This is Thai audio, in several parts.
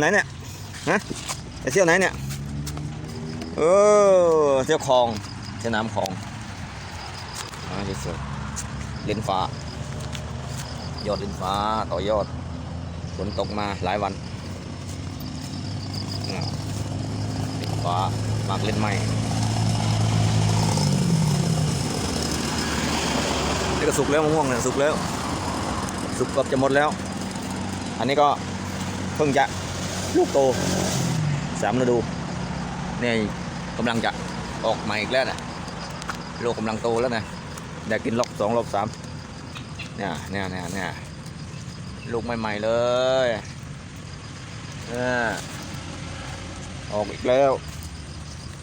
ไหนเนี่ยฮะไปเที่ยวไหนเนี่ยเออเที่ยวคลองเที่ยวน้ำคลองอ่าสวยๆเลนฟ้ายอดเลนฟ้าต่อยอดฝนตกมาหลายวันอ่าเลนฟ้ามากเล่นใหม่นี่ก็สุกแล้วมะม่วงเนี่ยสุกแล้ว สุกเกือบจะหมดแล้ว อันนี้ก็เพิ่งจะ ลูกโตสามฤดูนี่กำลังจะออกใหม่อีกแล้วนะลูกกำลังโตแล้วนะได้กินรอบสองรอบสามเนี่ยเนี่ยเนี่ยเนี่ยลูกใหม่ๆเลยเนี่ยออกอีกแล้ว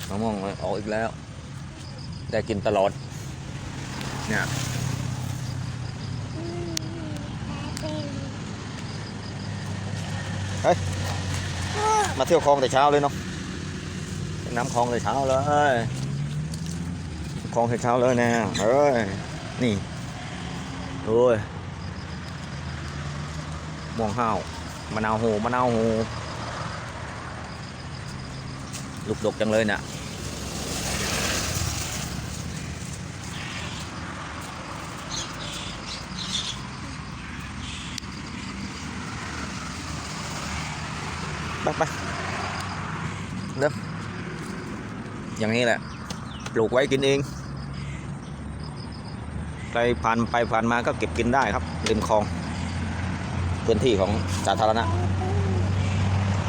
มะม่วงออกอีกแล้วได้กินตลอดเนี่ย มาเที่ยวคลองแต่เช้าเลยเนาะน้ำคลองแต่เช้าเลยคลองแต่เช้าเลยนะเอ้ยนี่โอ้ยม่วงห้าวมะนาวโหมะนาวโหลูกดกจังเลยเนี่ยไปไปเริ่ม อย่างนี้แหละ ปลูกไว้กินเอง ใครผ่านไปผ่านมาก็เก็บกินได้ครับริมคลองพื้นที่ของสาธารณะ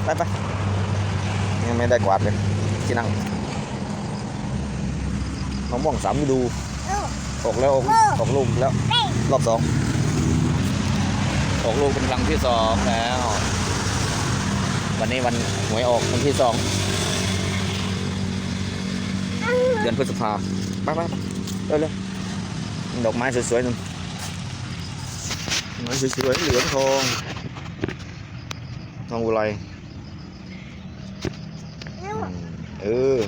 ไปไปยังไม่ได้กวาดเลยที่นั่งมะม่วงสามฤดูออกแล้วออกออกลูกแล้ว รอบสองออกลูกเป็นครั้งที่สองแล้ว วันนี้วันหวยออกวันที่สอง เดือนพฤษภาไปไปไปเร็วเร็วดอกไม้สวยๆนึ่งไม้สวยๆเหลืองทอง ทองอุไรเออ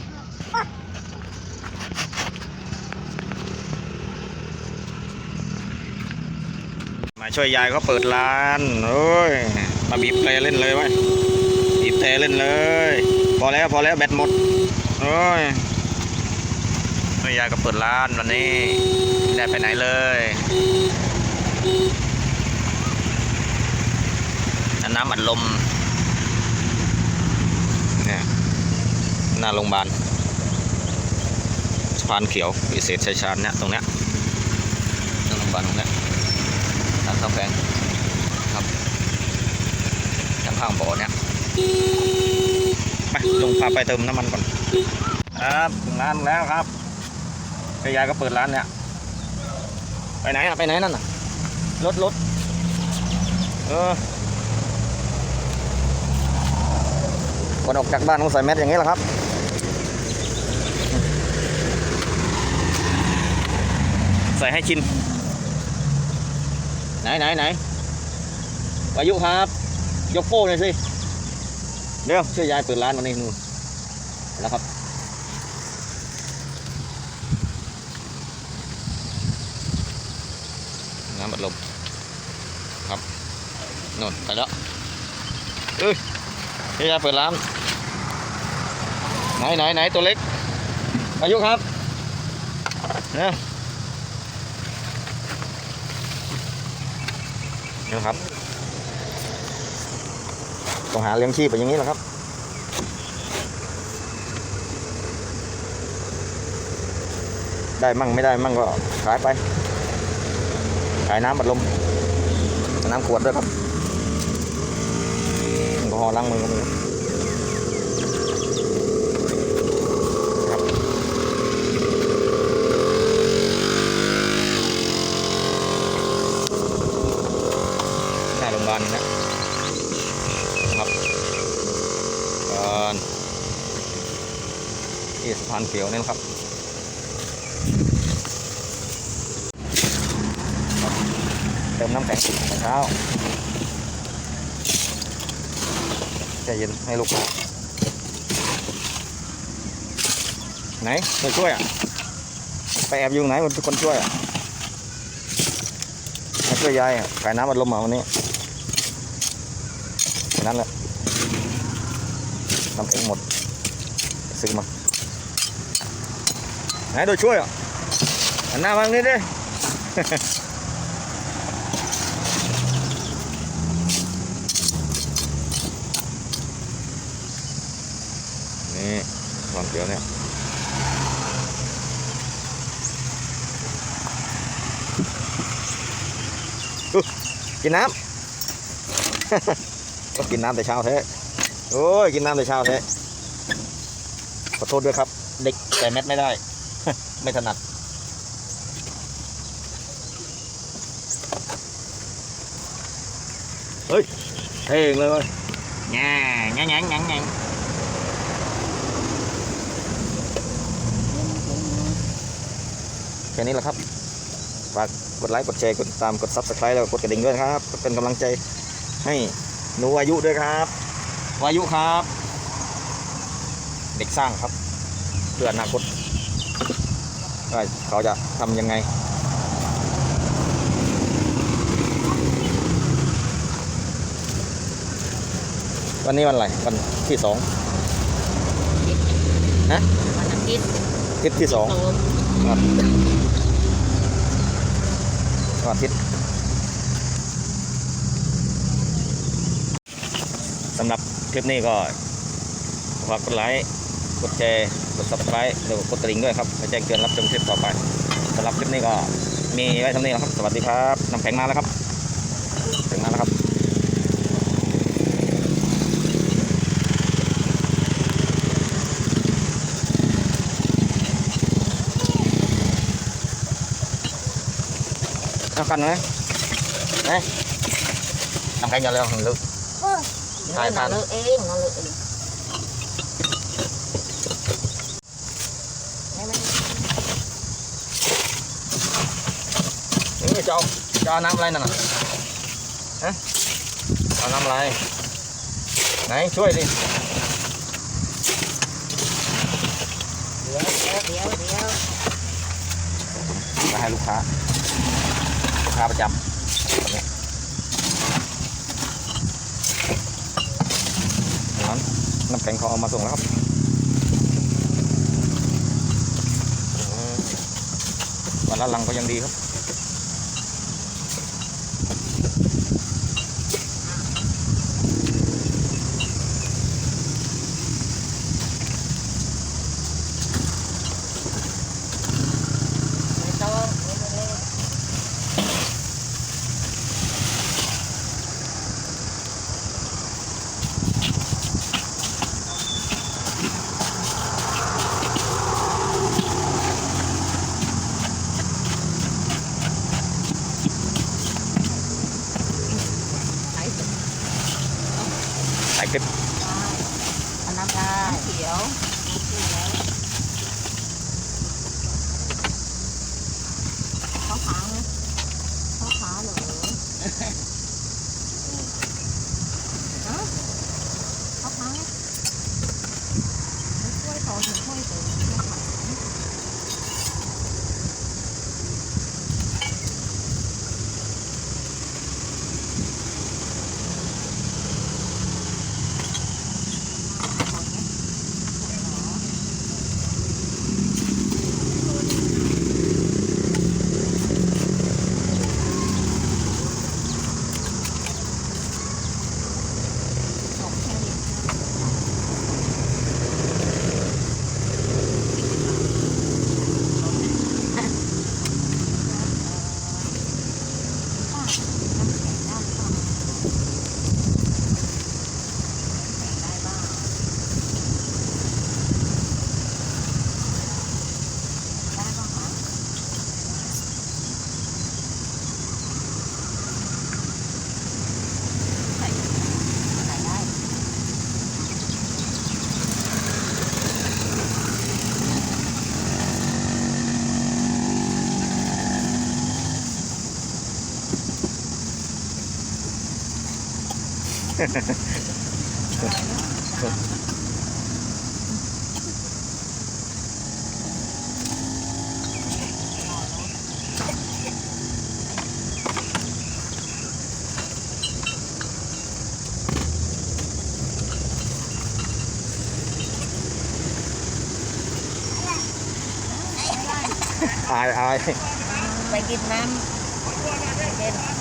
มาช่วยยายเขาเปิดร้านโอ้ยมาบีบแต่เล่นเลยไว้บีบแต่เล่นเลย พอแล้วพอแล้วแบตหมดโอ้ย ช่ยายก็เปิดร้านวันนี้ไม่ได้ไปไหนเลยน้ำอัดลมเนี่ยหน้าโรงพยาบาลสะพานเขียววิเศษชัยชาญเนี่ยตรงเนี้ยหน้าโรงพยาบาลตรงเนี้ยทางเข้าแพงครับทางข้างบ่อเนี่ยไปลงพาไปเติมน้ำมันก่อนครับถึงร้านแล้วครับ ยายก็เปิดร้านเนี่ยไปไหนอะไปไหนนั่นน่ะรถรถเออคนออกจากบ้านต้องใส่แมสอย่างนี้แหละครับใส่ให้ชินไหนไหนไหนวายุครับ ยกโป้หน่อยสิ เดี๋ยวช่วยยายเปิดร้านวันนี้นู่นแล้วครับ น้ำบัด ลมครับนนไปแล้วเอ้ยพี่ยาเปิดร้านไหนไหนไหนตัวเล็ก อายุครับเนี่ยนี่ครับต้องหาเลี้ยงชีพไปอย่างนี้แหละครับได้มั่งไม่ได้มั่งก็ขายไปายน้ำบัดลม น้ำขวดด้วยครับแอลกอฮอล์ล้างมือก็มีครับหน้าโรงพยาบาลนี่นะครับอนที่สะพานเขียวนี่นะครับ เติมน้ำแข็งแต่เช้าใจเย็นให้ลูกค้าไหนคนช่วยอะไปแอบอยู่ไหนคนคนช่วยอะมาช่วยยายอะขายน้ำอัดลมมาวันนี้นั้นแหละทำเองหมดซื้อมาไหนโดยช่วยอะหันหน้ามาตรงนี้ดิ นี่วาง เกี๊ยวเนี่ยอุ๊ยกินน้ำก็กินน้ำแต่เช้าแท้โอ้ยกินน้ำแต่เช้าแท้ขอโทษด้วยครับ เด็กแต่เม็ดไม่ได้ ไม่ถนัดเฮ้ยเท่งเลยเว้ยแง่แง่แง่แง่ แง่แค่นี้แหละครับ ฝากกดไลค์กดแชร์กดติดตามกด subscribe แล้วก็กดกระดิ่งด้วยนะครับ เป็นกำลังใจให้หนูวายุด้วยครับ วายุครับ เด็กสร้างครับเพื่ออนาคตว่าเขาจะทำยังไงวันนี้วันอะไรวันที่สองวันอาทิตย์อาทิตย์ที่สองโตครับ อาทิตย์สำหรับคลิปนี้ก็ฝากกดไลค์กดแชร์กด subscribe แล้วก็กดกระดิ่งด้วยครับเพื่อแจ้งเตือนรับชมคลิปต่อไปสำหรับคลิปนี้ก็มีไว้เท่านี้นะครับ สวัสดีครับน้ำแข็งมาแล้วครับแข็งมาแล้วครับ เอากันไหมไหนน้ำแข็งอย่าเร็วลึกถ่ายผ่านเอ ค้าประจำนนี้นั้นน้ำแข็งเขาเอามาส่งแล้วครับวันละลังก็ยังดีครับ ไม่ต้องไม่ต้องเลย ไหนสุด ถ่ายคลิปอันน้ำลายเขียวเขาขาวนะเขาขาวเหร อายอายไปกินน้ำเย็น